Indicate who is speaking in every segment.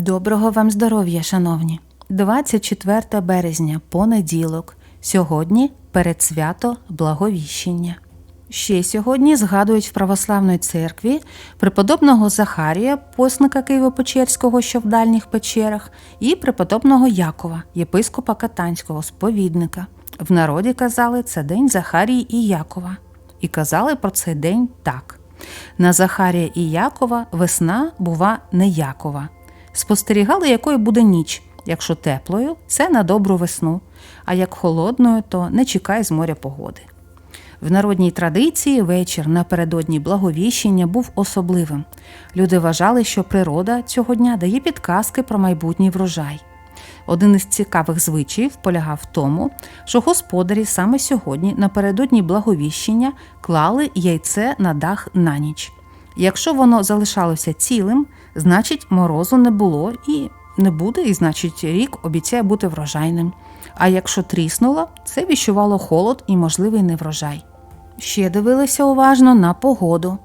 Speaker 1: Доброго вам здоров'я, шановні! 24 березня, понеділок. Сьогодні передсвято Благовіщення. Ще сьогодні згадують в православної церкві преподобного Захарія, посника Києво-Печерського, що в дальніх печерах, і преподобного Якова, єпископа Катанського, сповідника. В народі казали це день Захарії і Якова. І казали про цей день так: на Захарія і Якова весна бува не Якова. Спостерігали, якою буде ніч. Якщо теплою, це на добру весну, а як холодною, то не чекай з моря погоди. В народній традиції вечір напередодні благовіщення був особливим. Люди вважали, що природа цього дня дає підказки про майбутній врожай. Один із цікавих звичаїв полягав в тому, що господарі саме сьогодні, напередодні благовіщення, клали яйце на дах на ніч. Якщо воно залишалося цілим, значить морозу не було і не буде, і значить рік обіцяє бути врожайним. А якщо тріснуло, це віщувало холод і можливий неврожай. Ще дивилися уважно на погоду.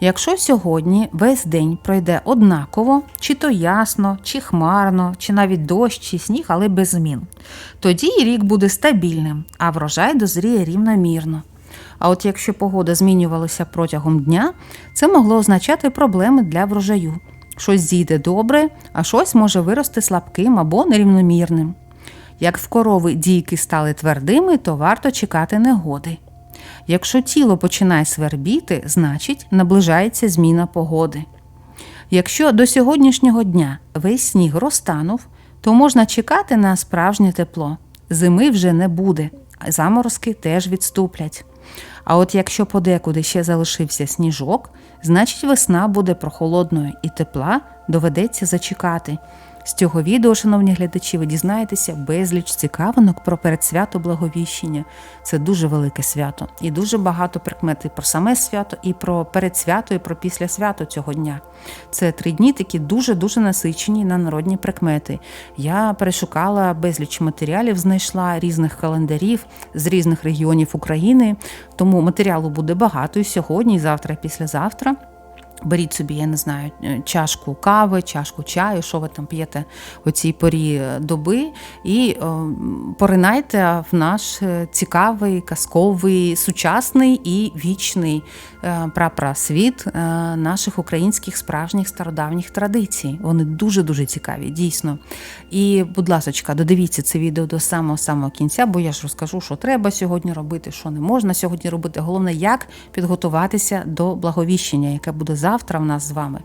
Speaker 1: Якщо сьогодні весь день пройде однаково, чи то ясно, чи хмарно, чи навіть дощ, чи сніг, але без змін, тоді рік буде стабільним, а врожай дозріє рівномірно. А от якщо погода змінювалася протягом дня, це могло означати проблеми для врожаю. Щось зійде добре, а щось може вирости слабким або нерівномірним. Як в корови дійки стали твердими, то варто чекати негоди. Якщо тіло починає свербіти, значить наближається зміна погоди. Якщо до сьогоднішнього дня весь сніг розтанув, то можна чекати на справжнє тепло. Зими вже не буде, а заморозки теж відступлять. А от якщо подекуди ще залишився сніжок, значить весна буде прохолодною і тепла доведеться зачекати. З цього відео, шановні глядачі, ви дізнаєтеся безліч цікавинок про передсвято Благовіщення. Це дуже велике свято і дуже багато прикмет про саме свято, і про передсвято, і про післясвято цього дня. Це три дні такі дуже-дуже насичені на народні прикмети. Я перешукала безліч матеріалів, знайшла різних календарів з різних регіонів України, тому матеріалу буде багато і сьогодні, і завтра, і післязавтра. Беріть собі, я не знаю, чашку кави, чашку чаю, що ви там п'єте у цій порі доби, і о, поринайте в наш е, цікавий, казковий, сучасний і вічний е, прапрасвіт е, наших українських справжніх стародавніх традицій. Вони дуже-дуже цікаві, дійсно. І, будь ласка, додивіться це відео до самого самого кінця, бо я ж розкажу, що треба сьогодні робити, що не можна сьогодні робити. Головне, як підготуватися до благовіщення, яке буде завтра завтра в нас з вами.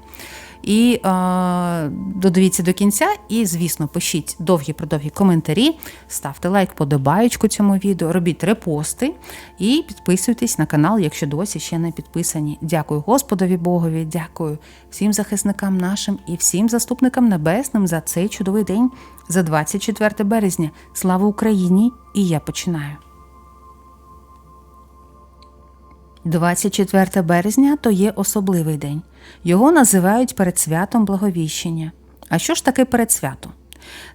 Speaker 1: І е, додивіться до кінця, і, звісно, пишіть довгі продовгі коментарі, ставте лайк, подобаючку цьому відео, робіть репости і підписуйтесь на канал, якщо досі ще не підписані. Дякую Господові Богові, дякую всім захисникам нашим і всім заступникам небесним за цей чудовий день, за 24 березня. Слава Україні! І я починаю. 24 березня то є особливий день. Його називають передсвятом Благовіщення. А що ж таке передсвято?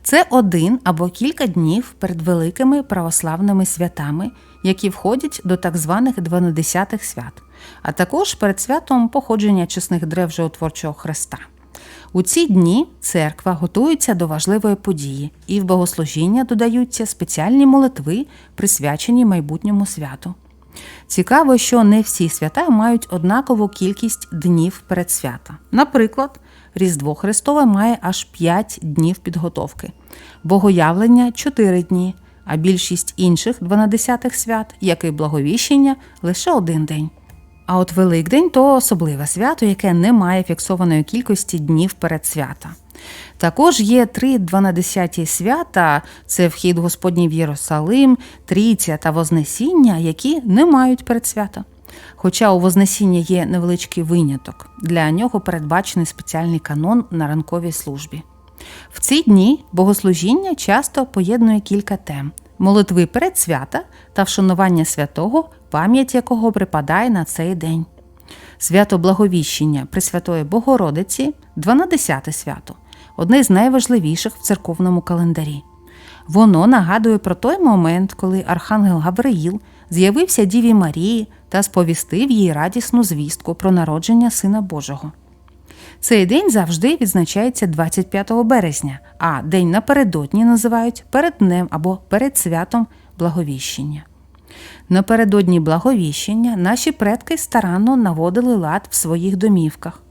Speaker 1: Це один або кілька днів перед великими православними святами, які входять до так званих дванадесятих свят, а також перед святом походження чесних древ Животворчого Христа. У ці дні церква готується до важливої події, і в богослужіння додаються спеціальні молитви, присвячені майбутньому святу. Цікаво, що не всі свята мають однакову кількість днів перед свята. Наприклад, Різдво Христове має аж 5 днів підготовки, богоявлення 4 дні, а більшість інших 12 свят, як і благовіщення, лише один день. А от Великдень то особливе свято, яке не має фіксованої кількості днів перед свята. Також є три дванадесяті свята: це вхід Господній в Єрусалим, Трійця та Вознесіння, які не мають передсвята. Хоча у Вознесіння є невеличкий виняток, для нього передбачений спеціальний канон на ранковій службі. В ці дні богослужіння часто поєднує кілька тем: молитви перед свята та вшанування святого, пам'ять якого припадає на цей день. Свято Благовіщення Пресвятої Богородиці 12 свято одне з найважливіших в церковному календарі. Воно нагадує про той момент, коли Архангел Гавриїл з'явився Діві Марії та сповістив їй радісну звістку про народження Сина Божого. Цей день завжди відзначається 25 березня, а день напередодні називають перед днем або перед святом Благовіщення. Напередодні Благовіщення наші предки старанно наводили лад в своїх домівках.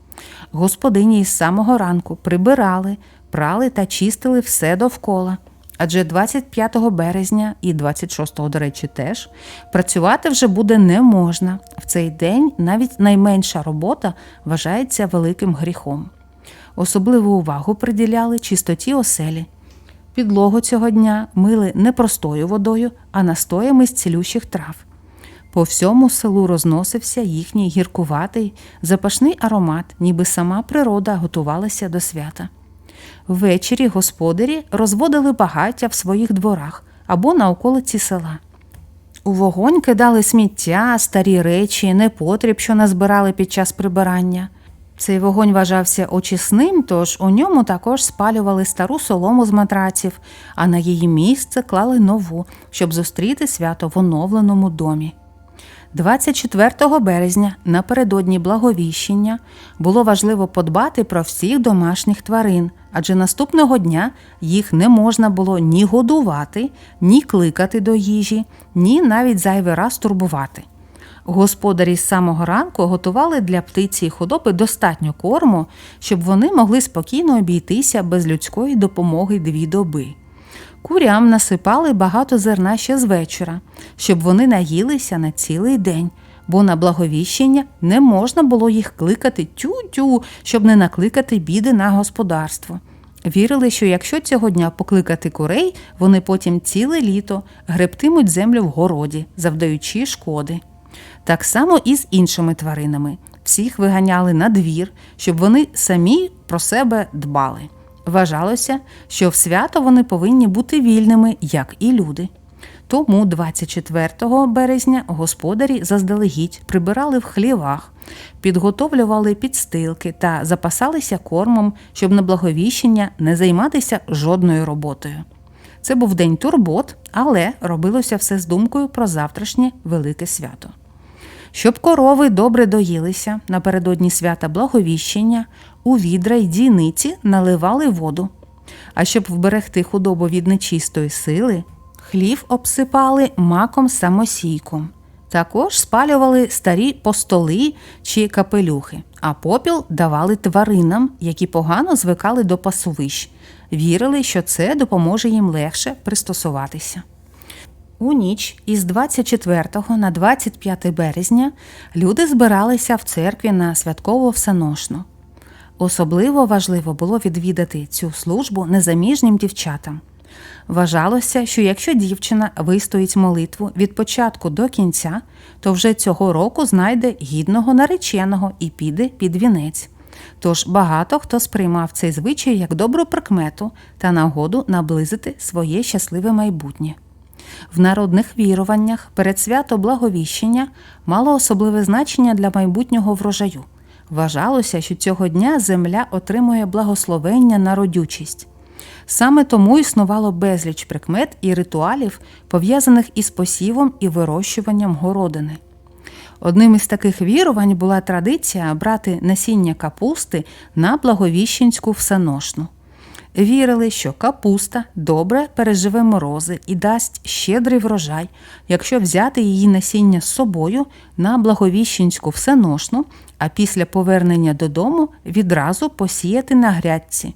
Speaker 1: Господині із самого ранку прибирали, прали та чистили все довкола. Адже 25 березня і 26, до речі, теж працювати вже буде не можна. В цей день навіть найменша робота вважається великим гріхом. Особливу увагу приділяли чистоті оселі. Підлогу цього дня мили не простою водою, а настоями з цілющих трав. По всьому селу розносився їхній гіркуватий, запашний аромат, ніби сама природа готувалася до свята. Ввечері господарі розводили багаття в своїх дворах або на околиці села. У вогонь кидали сміття, старі речі, непотріб, що назбирали під час прибирання. Цей вогонь вважався очисним, тож у ньому також спалювали стару солому з матраців, а на її місце клали нову, щоб зустріти свято в оновленому домі. 24 березня, напередодні Благовіщення, було важливо подбати про всіх домашніх тварин, адже наступного дня їх не можна було ні годувати, ні кликати до їжі, ні навіть зайвий раз турбувати. Господарі з самого ранку готували для птиці і худоби достатньо корму, щоб вони могли спокійно обійтися без людської допомоги дві доби. Курям насипали багато зерна ще з вечора, щоб вони наїлися на цілий день, бо на благовіщення не можна було їх кликати тю-тю, щоб не накликати біди на господарство. Вірили, що якщо цього дня покликати курей, вони потім ціле літо гребтимуть землю в городі, завдаючи шкоди. Так само і з іншими тваринами. Всіх виганяли на двір, щоб вони самі про себе дбали. Вважалося, що в свято вони повинні бути вільними, як і люди. Тому 24 березня господарі заздалегідь прибирали в хлівах, підготовлювали підстилки та запасалися кормом, щоб на благовіщення не займатися жодною роботою. Це був день турбот, але робилося все з думкою про завтрашнє велике свято. Щоб корови добре доїлися напередодні свята Благовіщення, у відра й дійниці наливали воду. А щоб вберегти худобу від нечистої сили, хлів обсипали маком самосійком. Також спалювали старі постоли чи капелюхи, а попіл давали тваринам, які погано звикали до пасовищ. Вірили, що це допоможе їм легше пристосуватися. У ніч із 24 на 25 березня люди збиралися в церкві на святково всеношну. Особливо важливо було відвідати цю службу незаміжнім дівчатам. Вважалося, що якщо дівчина вистоїть молитву від початку до кінця, то вже цього року знайде гідного нареченого і піде під вінець. Тож багато хто сприймав цей звичай як добру прикмету та нагоду наблизити своє щасливе майбутнє. В народних віруваннях перед свято Благовіщення мало особливе значення для майбутнього врожаю. Вважалося, що цього дня земля отримує благословення на родючість. Саме тому існувало безліч прикмет і ритуалів, пов'язаних із посівом і вирощуванням городини. Одним із таких вірувань була традиція брати насіння капусти на благовіщенську всеношну. Вірили, що капуста добре переживе морози і дасть щедрий врожай, якщо взяти її насіння з собою на благовіщенську всеношну, а після повернення додому відразу посіяти на грядці.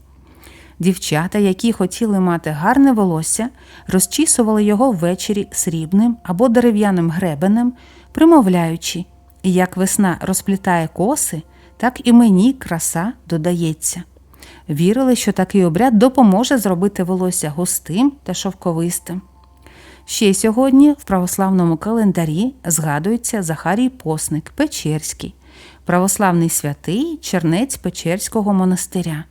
Speaker 1: Дівчата, які хотіли мати гарне волосся, розчісували його ввечері срібним або дерев'яним гребенем, примовляючи, як весна розплітає коси, так і мені краса додається. Вірили, що такий обряд допоможе зробити волосся густим та шовковистим. Ще сьогодні в православному календарі згадується Захарій Посник Печерський, православний святий чернець Печерського монастиря.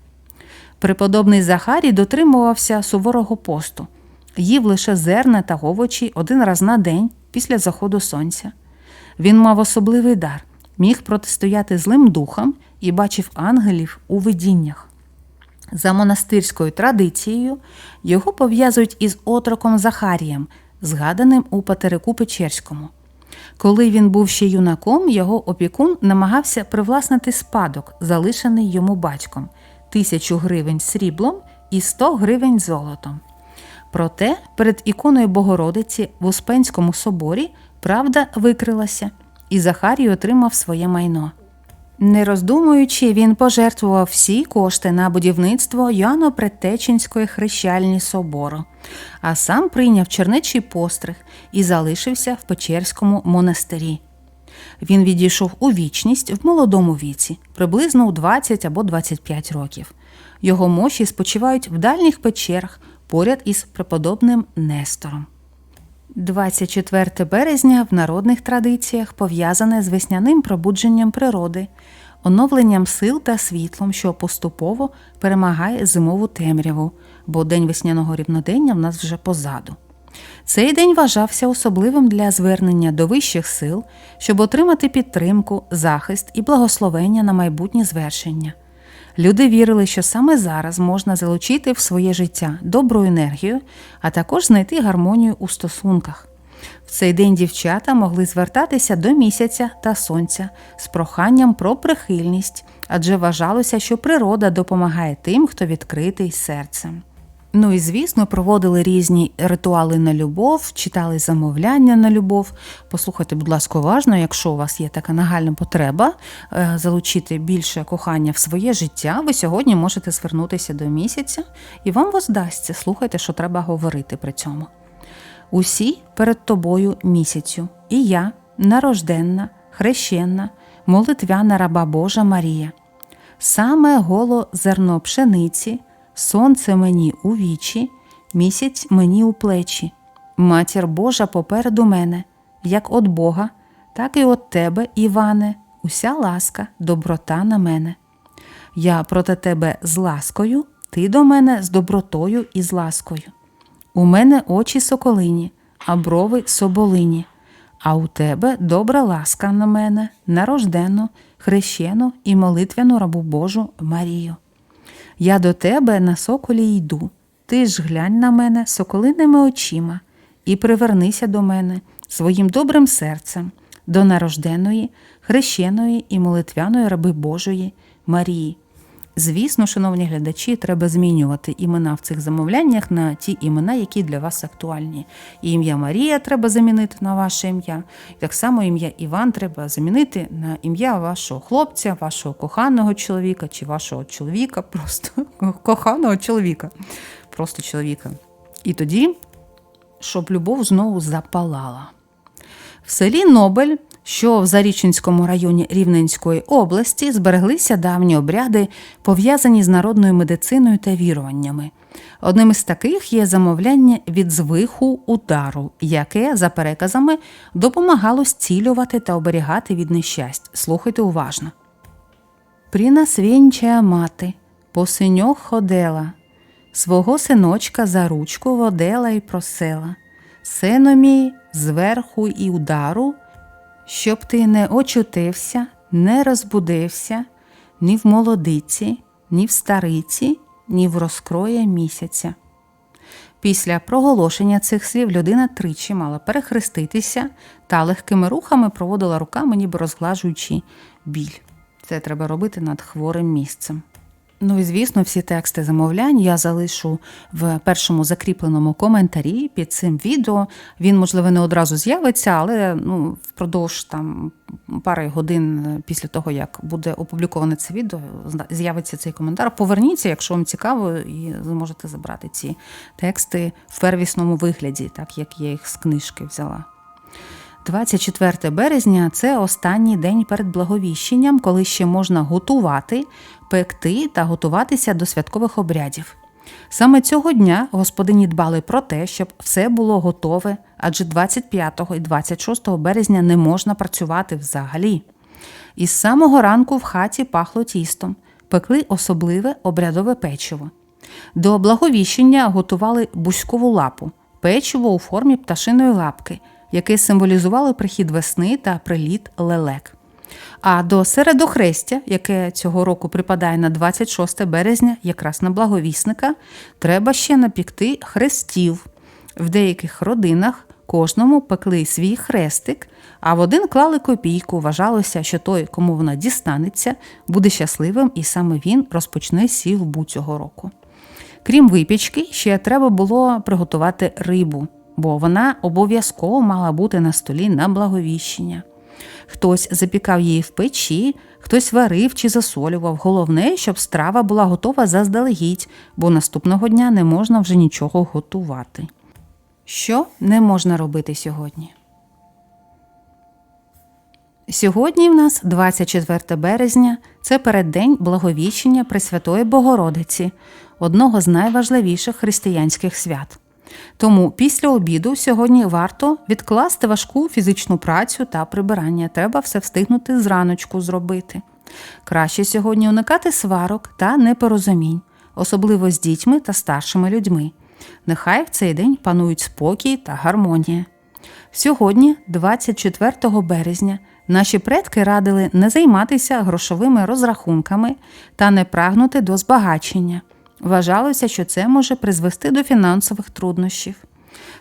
Speaker 1: Преподобний Захарій дотримувався суворого посту, їв лише зерна та овочі один раз на день після заходу сонця. Він мав особливий дар, міг протистояти злим духам і бачив ангелів у видіннях. За монастирською традицією його пов'язують із отроком Захарієм, згаданим у Патерику Печерському. Коли він був ще юнаком, його опікун намагався привласнити спадок, залишений йому батьком тисячу гривень сріблом і 100 гривень золотом. Проте перед іконою Богородиці в Успенському соборі правда викрилася, і Захарій отримав своє майно. Не роздумуючи, він пожертвував всі кошти на будівництво Йоанно Предтеченської хрещальні собору, а сам прийняв черничий постриг і залишився в Печерському монастирі. Він відійшов у вічність в молодому віці, приблизно у 20 або 25 років. Його мощі спочивають в дальніх печерах поряд із преподобним Нестором. 24 березня в народних традиціях пов'язане з весняним пробудженням природи, оновленням сил та світлом, що поступово перемагає зимову темряву, бо день весняного рівнодення в нас вже позаду. Цей день вважався особливим для звернення до вищих сил, щоб отримати підтримку, захист і благословення на майбутні звершення. Люди вірили, що саме зараз можна залучити в своє життя добру енергію, а також знайти гармонію у стосунках. В цей день дівчата могли звертатися до місяця та сонця з проханням про прихильність, адже вважалося, що природа допомагає тим, хто відкритий серцем. Ну і звісно, проводили різні ритуали на любов, читали замовляння на любов. Послухайте, будь ласка, уважно, якщо у вас є така нагальна потреба е, залучити більше кохання в своє життя, ви сьогодні можете звернутися до місяця і вам воздасться. Слухайте, що треба говорити при цьому. Усі перед тобою місяцю, і я, нарожденна, хрещенна, молитвяна раба Божа Марія. Саме голо зерно пшениці. Сонце мені у вічі, місяць мені у плечі, матір Божа попереду мене, як от Бога, так і от тебе, Іване, уся ласка, доброта на мене. Я проти тебе з ласкою, ти до мене з добротою і з ласкою. У мене очі соколині, а брови соболині, а у тебе добра ласка на мене, нарождену, хрещену і молитвяну рабу Божу Марію. Я до тебе на соколі йду, ти ж глянь на мене соколиними очима і привернися до мене своїм добрим серцем, до нарожденої, хрещеної і молитвяної раби Божої Марії. Звісно, шановні глядачі, треба змінювати імена в цих замовляннях на ті імена, які для вас актуальні. І ім'я Марія треба замінити на ваше ім'я. Так само ім'я Іван треба замінити на ім'я вашого хлопця, вашого коханого чоловіка чи вашого чоловіка, просто коханого чоловіка, просто чоловіка. І тоді, щоб любов знову запалала. В селі Нобель що в Зарічинському районі Рівненської області збереглися давні обряди, пов'язані з народною медициною та віруваннями. Одним із таких є замовляння від звиху удару, яке, за переказами, допомагало зцілювати та оберігати від нещасть. Слухайте уважно. Пріна свінчая мати, по синьох ходила, свого синочка за ручку водела й просила. Сино мій зверху і удару щоб ти не очутився, не розбудився ні в молодиці, ні в стариці, ні в розкроє місяця. Після проголошення цих слів людина тричі мала перехреститися та легкими рухами проводила руками, ніби розглажуючи біль. Це треба робити над хворим місцем. Ну і звісно, всі тексти замовлянь я залишу в першому закріпленому коментарі під цим відео. Він, можливо, не одразу з'явиться, але ну, впродовж там пари годин після того, як буде опубліковане це відео, з'явиться цей коментар. Поверніться, якщо вам цікаво, і ви можете забрати ці тексти в первісному вигляді, так як я їх з книжки взяла. 24 березня це останній день перед благовіщенням, коли ще можна готувати, пекти та готуватися до святкових обрядів. Саме цього дня господині дбали про те, щоб все було готове, адже 25 і 26 березня не можна працювати взагалі. Із самого ранку в хаті пахло тістом, пекли особливе обрядове печиво. До благовіщення готували бузькову лапу, печиво у формі пташиної лапки яке символізувало прихід весни та приліт лелек. А до середохрестя, яке цього року припадає на 26 березня, якраз на благовісника, треба ще напікти хрестів. В деяких родинах кожному пекли свій хрестик, а в один клали копійку. Вважалося, що той, кому вона дістанеться, буде щасливим, і саме він розпочне сівбу цього року. Крім випічки, ще треба було приготувати рибу, бо вона обов'язково мала бути на столі на благовіщення. Хтось запікав її в печі, хтось варив чи засолював. Головне, щоб страва була готова заздалегідь, бо наступного дня не можна вже нічого готувати. Що не можна робити сьогодні? Сьогодні в нас 24 березня, це переддень Благовіщення Пресвятої Богородиці, одного з найважливіших християнських свят. Тому після обіду сьогодні варто відкласти важку фізичну працю та прибирання. Треба все встигнути зраночку зробити. Краще сьогодні уникати сварок та непорозумінь, особливо з дітьми та старшими людьми. Нехай в цей день панують спокій та гармонія. Сьогодні, 24 березня, наші предки радили не займатися грошовими розрахунками та не прагнути до збагачення. Вважалося, що це може призвести до фінансових труднощів.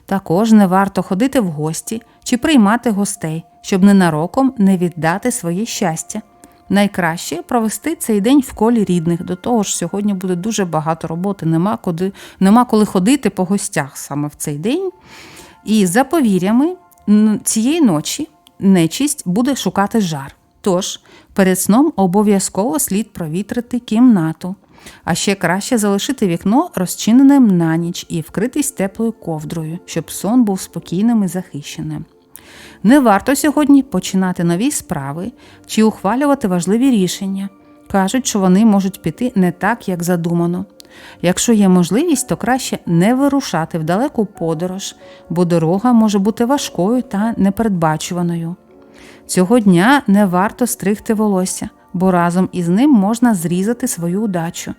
Speaker 1: Також не варто ходити в гості чи приймати гостей, щоб ненароком не віддати своє щастя. Найкраще провести цей день в колі рідних. До того ж, сьогодні буде дуже багато роботи, нема, куди, нема коли ходити по гостях саме в цей день. І за повір'ями, цієї ночі нечість буде шукати жар. Тож перед сном обов'язково слід провітрити кімнату. А ще краще залишити вікно розчиненим на ніч і вкритись теплою ковдрою, щоб сон був спокійним і захищеним. Не варто сьогодні починати нові справи чи ухвалювати важливі рішення. Кажуть, що вони можуть піти не так, як задумано. Якщо є можливість, то краще не вирушати в далеку подорож, бо дорога може бути важкою та непередбачуваною. Цього дня не варто стригти волосся, бо разом із ним можна зрізати свою удачу.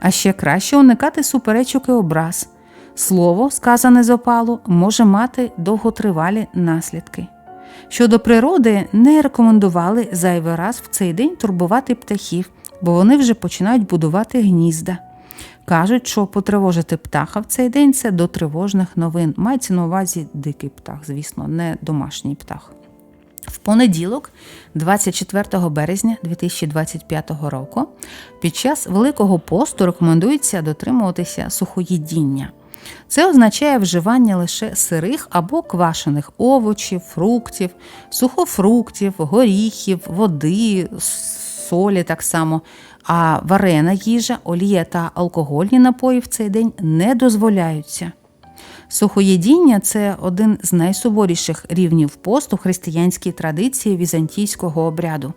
Speaker 1: А ще краще уникати суперечок і образ. Слово, сказане з опалу, може мати довготривалі наслідки. Щодо природи, не рекомендували зайвий раз в цей день турбувати птахів, бо вони вже починають будувати гнізда. Кажуть, що потривожити птаха в цей день це до тривожних новин. Мається на увазі дикий птах, звісно, не домашній птах. В понеділок, 24 березня 2025 року, під час Великого посту рекомендується дотримуватися сухоїдіння. Це означає вживання лише сирих або квашених овочів, фруктів, сухофруктів, горіхів, води, солі так само. А варена їжа, олія та алкогольні напої в цей день не дозволяються. Сухоєдіння це один з найсуворіших рівнів посту християнській традиції візантійського обряду.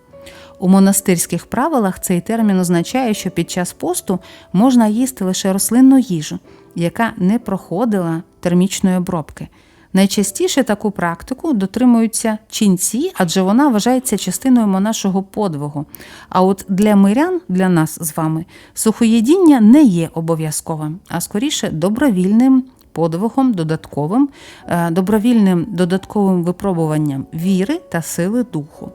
Speaker 1: У монастирських правилах цей термін означає, що під час посту можна їсти лише рослинну їжу, яка не проходила термічної обробки. Найчастіше таку практику дотримуються ченці, адже вона вважається частиною монашого подвигу. А от для мирян, для нас з вами, сухоєдіння не є обов'язковим, а скоріше добровільним подвигом додатковим, е, добровільним додатковим випробуванням віри та сили духу.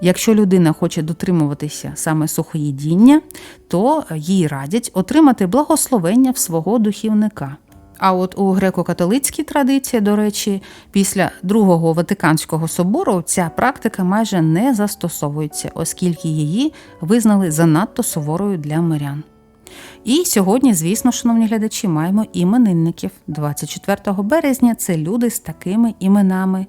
Speaker 1: Якщо людина хоче дотримуватися саме сухоїдіння, то їй радять отримати благословення в свого духівника. А от у греко-католицькій традиції, до речі, після Другого Ватиканського собору ця практика майже не застосовується, оскільки її визнали занадто суворою для мирян. І сьогодні, звісно, шановні глядачі, маємо іменинників. 24 березня це люди з такими іменами: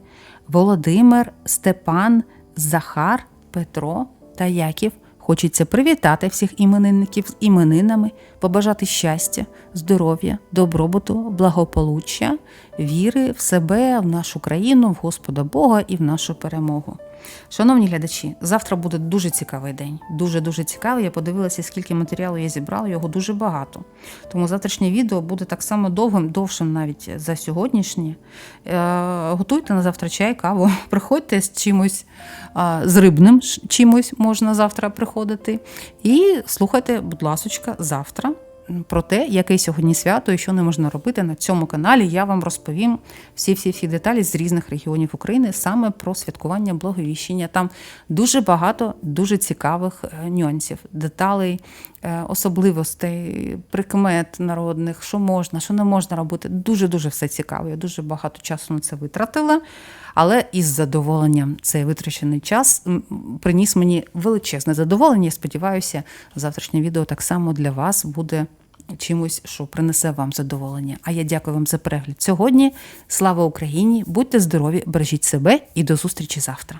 Speaker 1: Володимир, Степан, Захар, Петро та Яків. Хочеться привітати всіх іменинників з іменинами, побажати щастя, здоров'я, добробуту, благополуччя, віри в себе, в нашу країну, в Господа Бога і в нашу перемогу. Шановні глядачі, завтра буде дуже цікавий день. Дуже дуже цікавий. Я подивилася, скільки матеріалу я зібрала, його дуже багато. Тому завтрашнє відео буде так само довгим, довшим навіть за сьогоднішнє. Е, готуйте на завтра чай, каву, приходьте з чимось, з рибним чимось можна завтра приходити. І слухайте, будь ласочка, завтра про те, яке сьогодні свято і що не можна робити на цьому каналі. Я вам розповім всі-всі всі деталі з різних регіонів України саме про святкування Благовіщення. Там дуже багато дуже цікавих е, нюансів, деталей, особливостей, прикмет народних, що можна, що не можна робити. Дуже дуже все цікаво. Я дуже багато часу на це витратила. Але із задоволенням цей витрачений час приніс мені величезне задоволення. Я сподіваюся, завтрашнє відео так само для вас буде чимось, що принесе вам задоволення. А я дякую вам за перегляд сьогодні. Слава Україні! Будьте здорові, бережіть себе і до зустрічі завтра.